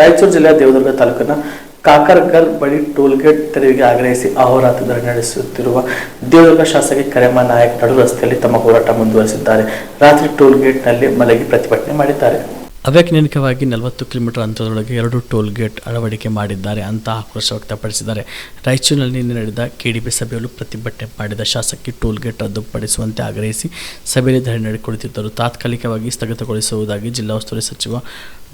ರಾಯಚೂರು ಜಿಲ್ಲೆಯ ದೇವದುರ್ಗ ತಾಲೂಕಿನ ಕಾಕರ್ಗಲ್ ಬಳಿ ಟೋಲ್ಗೇಟ್ ತೆರವಿಗೆ ಆಗ್ರಹಿಸಿ ಅಹೋರಾತ್ರಿ ಧರಣಿ ನಡೆಸುತ್ತಿರುವ ದೇವದುರ್ಗ ಶಾಸಕಿ ಕರೆಮ್ಮ ನಾಯಕ್ ನಡು ರಸ್ತೆಯಲ್ಲಿ ತಮ್ಮ ಹೋರಾಟ ಮುಂದುವರಿಸಿದ್ದಾರೆ. ರಾತ್ರಿ ಟೋಲ್ಗೇಟ್ನಲ್ಲಿ ಮಲಗಿ ಪ್ರತಿಭಟನೆ ಮಾಡಿದ್ದಾರೆ. ಅವೈಜ್ಞಾನಿಕವಾಗಿ ನಲವತ್ತು ಕಿಲೋಮೀಟರ್ ಅಂತರದೊಳಗೆ ಎರಡು ಟೋಲ್ ಗೇಟ್ ಅಳವಡಿಕೆ ಮಾಡಿದ್ದಾರೆ ಅಂತ ಆಕ್ರೋಶ ವ್ಯಕ್ತಪಡಿಸಿದ್ದಾರೆ. ರಾಯಚೂರಿನಲ್ಲಿ ನಿನ್ನೆ ನಡೆದ ಕೆಡಿಪಿ ಸಭೆಯಲ್ಲೂ ಪ್ರತಿಭಟನೆ ಮಾಡಿದ ಶಾಸಕಿ ಟೋಲ್ ಗೇಟ್ ರದ್ದುಪಡಿಸುವಂತೆ ಆಗ್ರಹಿಸಿ ಸಭೆಯಲ್ಲಿ ಧರಣಿ ನಡೆಕೊಡುತ್ತಿದ್ದರು. ತಾತ್ಕಾಲಿಕವಾಗಿ ಸ್ಥಗಿತಗೊಳಿಸುವುದಾಗಿ ಜಿಲ್ಲಾ ಉಸ್ತುವಾರಿ ಸಚಿವ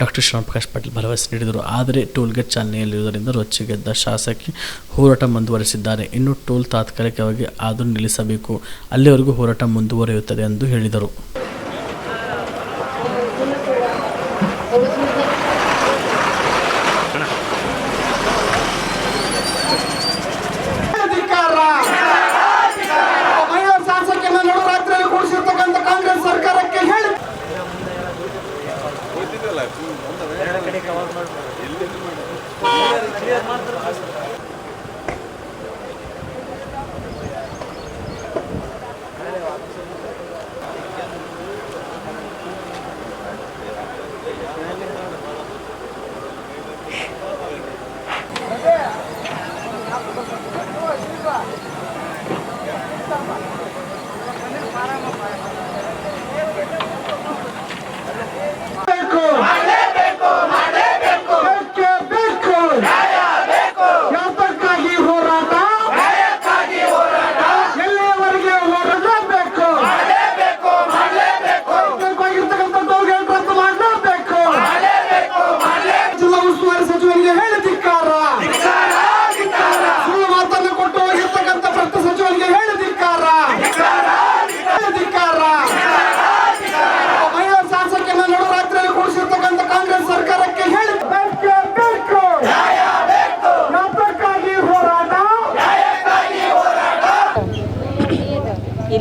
ಡಾಕ್ಟರ್ ಶ್ರೀರಾಮಪ್ರಕಾಶ್ ಪಾಟೀಲ್ ಭರವಸೆ ನೀಡಿದರು. ಆದರೆ ಟೋಲ್ ಗೇಟ್ ಚಾಲನೆಯಲ್ಲಿರುವುದರಿಂದ ರೊಚ್ಚಿಗೆದ್ದ ಶಾಸಕಿ ಹೋರಾಟ ಮುಂದುವರೆಸಿದ್ದಾರೆ. ಇನ್ನು ಟೋಲ್ ತಾತ್ಕಾಲಿಕವಾಗಿ ಆದರೂ ನಿಲ್ಲಿಸಬೇಕು. ಅಲ್ಲಿವರೆಗೂ ಹೋರಾಟ ಮುಂದುವರಿಯುತ್ತದೆ ಎಂದು ಹೇಳಿದರು.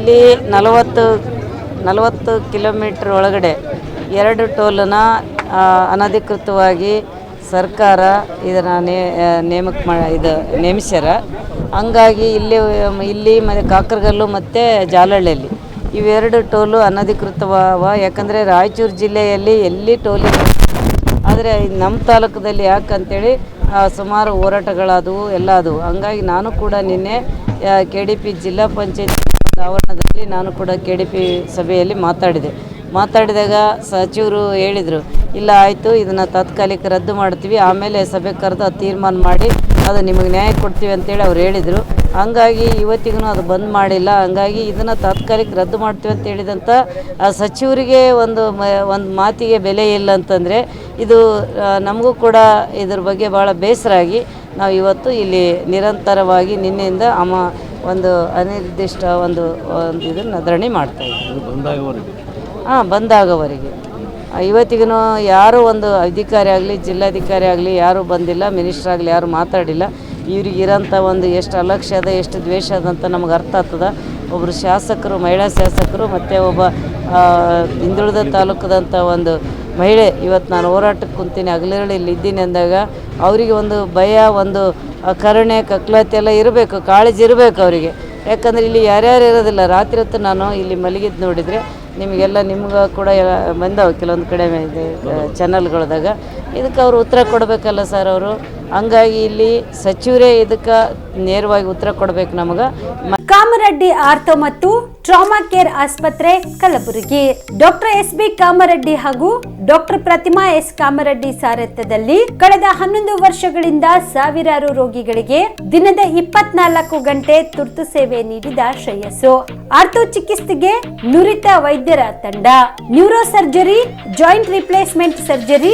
ಇಲ್ಲಿ ನಲವತ್ತು ನಲವತ್ತು ಕಿಲೋಮೀಟ್ರ್ ಒಳಗಡೆ ಎರಡು ಟೋಲನ್ನ ಅನಧಿಕೃತವಾಗಿ ಸರ್ಕಾರ ಇದನ್ನು ನೇ ನೇಮಕ ಮಾ, ಇದು ನೇಮಿಸ್ಯಾರ. ಹಂಗಾಗಿ ಇಲ್ಲಿ ಇಲ್ಲಿ ಮತ್ತು ಕಾಕರಗಲ್ಲು ಮತ್ತು ಜಾಲಹಳ್ಳಿಯಲ್ಲಿ ಇವೆರಡು ಟೋಲು ಅನಧಿಕೃತವ ಯಾಕಂದರೆ ರಾಯಚೂರು ಜಿಲ್ಲೆಯಲ್ಲಿ ಎಲ್ಲಿ ಟೋಲ್ ಆದರೆ ನಮ್ಮ ತಾಲೂಕದಲ್ಲಿ ಯಾಕಂತೇಳಿ ಸುಮಾರು ಹೋರಾಟಗಳಾದವು ಎಲ್ಲ ಅದು ಹಂಗಾಗಿ ನಾನು ಕೂಡ ನಿನ್ನೆ ಕೆ ಡಿ ಪಿ ಜಿಲ್ಲಾ ಪಂಚಾಯತ್ ಆವರಣದಲ್ಲಿ ನಾನು ಕೂಡ ಕೆ ಡಿ ಪಿ ಸಭೆಯಲ್ಲಿ ಮಾತಾಡಿದೆ. ಮಾತಾಡಿದಾಗ ಸಚಿವರು ಹೇಳಿದರು, ಇಲ್ಲ ಆಯಿತು, ಇದನ್ನು ತಾತ್ಕಾಲಿಕ ರದ್ದು ಮಾಡ್ತೀವಿ, ಆಮೇಲೆ ಸಭೆ ಕರೆದು ಅದು ತೀರ್ಮಾನ ಮಾಡಿ, ಅದು ನಿಮಗೆ ನ್ಯಾಯ ಕೊಡ್ತೀವಿ ಅಂತೇಳಿ ಅವ್ರು ಹೇಳಿದರು. ಹಂಗಾಗಿ ಇವತ್ತಿಗೂ ಅದು ಬಂದ್ ಮಾಡಿಲ್ಲ. ಹಂಗಾಗಿ ಇದನ್ನು ತಾತ್ಕಾಲಿಕ ರದ್ದು ಮಾಡ್ತೀವಿ ಅಂತ ಹೇಳಿದಂಥ ಆ ಸಚಿವರಿಗೆ ಒಂದು ಮ, ಒಂದು ಮಾತಿಗೆ ಬೆಲೆ ಇಲ್ಲ ಅಂತಂದರೆ, ಇದು ನಮಗೂ ಕೂಡ ಇದ್ರ ಬಗ್ಗೆ ಭಾಳ ಬೇಸರ ಆಗಿ ನಾವು ಇವತ್ತು ಇಲ್ಲಿ ನಿರಂತರವಾಗಿ ನಿನ್ನೆಯಿಂದ ಅಮ ಒಂದು ಅನಿರ್ದಿಷ್ಟ ಒಂದು ಒಂದು ಇದನ್ನು ಧರಣಿ ಮಾಡ್ತಾಯಿದ್ದೀವಿ ಹಾಂ ಬಂದಾಗವರೆಗೆ. ಇವತ್ತಿಗೂ ಯಾರೂ ಒಂದು ಅಧಿಕಾರಿ ಆಗಲಿ ಜಿಲ್ಲಾಧಿಕಾರಿ ಆಗಲಿ ಯಾರೂ ಬಂದಿಲ್ಲ ಮಿನಿಸ್ಟರ್ ಆಗಲಿ ಯಾರೂ ಮಾತಾಡಿಲ್ಲ ಇವ್ರಿಗೆ ಇರೋಂಥ ಒಂದು ಎಷ್ಟು ಅಲಕ್ಷ್ಯ ಅದ ಎಷ್ಟು ದ್ವೇಷ ಅದ ಅಂತ ನಮ್ಗೆ ಅರ್ಥ ಆಗ್ತದ. ಒಬ್ಬರು ಶಾಸಕರು ಮಹಿಳಾ ಶಾಸಕರು ಮತ್ತು ಒಬ್ಬ ಹಿಂದುಳಿದ ತಾಲೂಕದಂಥ ಒಂದು ಮಹಿಳೆ, ಇವತ್ತು ನಾನು ಹೋರಾಟಕ್ಕೆ ಕುಂತೀನಿ, ಹಗಲಿರಳಿ ಇಲ್ಲಿ ಇದ್ದೀನಿ ಅಂದಾಗ ಅವರಿಗೆ ಒಂದು ಭಯ, ಒಂದು ಕರುಣೆ ಕಕ್ಲತೆ ಎಲ್ಲ ಇರಬೇಕು, ಕಾಳಜಿ ಇರಬೇಕು ಅವರಿಗೆ. ಯಾಕಂದರೆ ಇಲ್ಲಿ ಯಾರ್ಯಾರು ಇರೋದಿಲ್ಲ. ರಾತ್ರಿ ಹೊತ್ತು ನಾನು ಇಲ್ಲಿ ಮಲಗಿದ್ದು ನೋಡಿದರೆ ನಿಮಗೆಲ್ಲ, ನಿಮ್ಗೆ ಕೂಡ ಬಂದವು. ಕೆಲವೊಂದು ಕಡೆ ಚಾನಲ್ಗಳದಾಗ ಇದಕ್ಕೆ ಅವರು ಉತ್ತರ ಕೊಡಬೇಕಲ್ಲ ಸರ್ ಅವರು. ಹಂಗಾಗಿ ಇಲ್ಲಿ ಸಚಿವರೇ ಇದಕ್ಕೆ ನೇರವಾಗಿ ಉತ್ತರ ಕೊಡಬೇಕು ನಮಗೆ. ಕಾಮರೆಡ್ಡಿ ಆರ್ಥೋ ಮತ್ತು ಟ್ರಾಮಾ ಕೇರ್ ಆಸ್ಪತ್ರೆ Kalaburagi. Doctor S B Kamareddy ಹಾಗೂ ಡಾಕ್ಟರ್ ಪ್ರತಿಮಾ ಎಸ್ ಕಾಮರೆಡ್ಡಿ ಸಾರಥ್ಯದಲ್ಲಿ ಕಳೆದ ಹನ್ನೊಂದು ವರ್ಷಗಳಿಂದ ಸಾವಿರಾರು ರೋಗಿಗಳಿಗೆ ದಿನದ ಇಪ್ಪತ್ನಾಲ್ಕು ಗಂಟೆ ತುರ್ತು ಸೇವೆ ನೀಡಿದ ಶ್ರೇಯಸ್ಸು. ಆರ್ಥೋ ಚಿಕಿತ್ಸೆಗೆ ನುರಿತ ವೈದ್ಯರ ತಂಡ. Neuro surgery, joint replacement surgery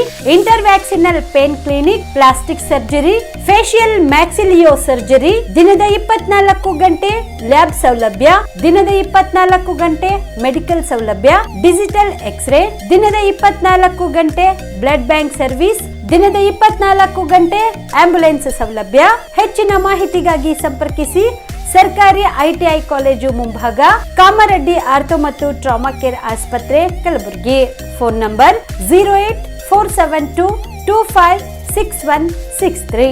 interventional pain clinic plastic surgery facial maxillo surgery ದಿನದ ಇಪ್ಪತ್ನಾಲ್ಕು ಗಂಟೆ ಲ್ಯಾಬ್ ಸೌಲಭ್ಯ, ದಿನದ ಇಪ್ಪತ್ನಾಲ್ಕು ಗಂಟೆ ಮೆಡಿಕಲ್ ಸೌಲಭ್ಯ ಡಿಜಿಟಲ್ ಎಕ್ಸ್ರೇ ದಿನದ ಇಪ್ಪತ್ನಾಲ್ಕು ಗಂಟೆ ಬ್ಲಡ್ ಬ್ಯಾಂಕ್ ಸರ್ವಿಸ್ ದಿನದ ಇಪ್ಪತ್ನಾಲ್ಕು ಗಂಟೆ ಆಂಬ್ಯುಲೆನ್ಸ್ ಸೌಲಭ್ಯ. ಹೆಚ್ಚಿನ ಮಾಹಿತಿಗಾಗಿ ಸಂಪರ್ಕಿಸಿ ಸರ್ಕಾರಿ ಐಟಿಐ ಕಾಲೇಜು ಮುಂಭಾಗ, ಕಾಮರೆಡ್ಡಿ ಆರ್ಥೋ ಮತ್ತು ಟ್ರಾಮಾ ಕೇರ್ ಆಸ್ಪತ್ರೆ Kalaburagi. Phone number zero eight four seven two two five six one six three